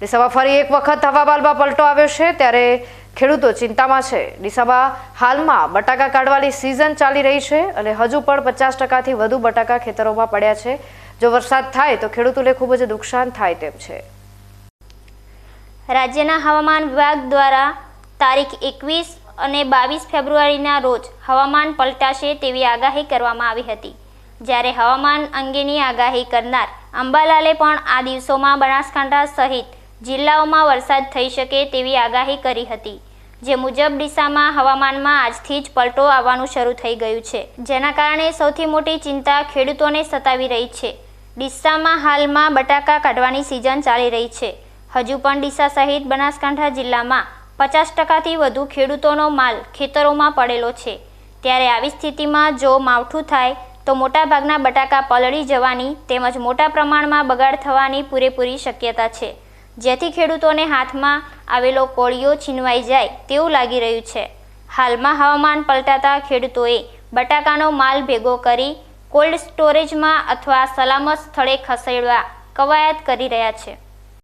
ડીસામાં ફરી એક વખત હવામાનમાં પલટો આવ્યો છે, ત્યારે ખેડૂતો ચિંતામાં છે. ડીસામાં હાલમાં બટાકા કાઢવાની સિઝન ચાલી રહી છે અને હજુ પણ પચાસ ટકાથી વધુ બટાકા ખેતરોમાં પડ્યા છે. જો વરસાદ થાય તો ખેડૂતોને ખૂબ જ નુકસાન થાય તેમ છે. રાજ્યના હવામાન વિભાગ દ્વારા તારીખ એકવીસ અને બાવીસ ફેબ્રુઆરીના રોજ હવામાન પલટાશે તેવી આગાહી કરવામાં આવી હતી. જ્યારે હવામાન અંગેની આગાહી કરનાર અંબાલાલે પણ આ દિવસોમાં બનાસકાંઠા સહિત જિલ્લાઓમાં વરસાદ થઈ શકે તેવી આગાહી કરી હતી. જે મુજબ ડીસામાં હવામાનમાં આજથી જ પલટો આવવાનું શરૂ થઈ ગયું છે. જેના કારણે સૌથી મોટી ચિંતા ખેડૂતોને સતાવી રહી છે. ડીસામાં હાલમાં બટાકા કાઢવાની સિઝન ચાલી રહી છે. હજુ પણ ડીસા સહિત બનાસકાંઠા જિલ્લામાં પચાસ ટકાથી વધુ ખેડૂતોનો માલ ખેતરોમાં પડેલો છે. ત્યારે આવી સ્થિતિમાં જો માવઠું થાય, તો મોટાભાગના બટાકા પલળી જવાની તેમજ મોટા પ્રમાણમાં બગાડ થવાની પૂરેપૂરી શક્યતા છે. જેથી ખેડૂતોને હાથમાં આવેલો કોળિયો છીનવાઈ જાય તેવું લાગી રહ્યું છે. હાલમાં હવામાન પલટાતા ખેડૂતોએ બટાકાનો માલ ભેગો કરી કોલ્ડ સ્ટોરેજમાં અથવા સલામત સ્થળે ખસેડવા કવાયત કરી રહ્યા છે.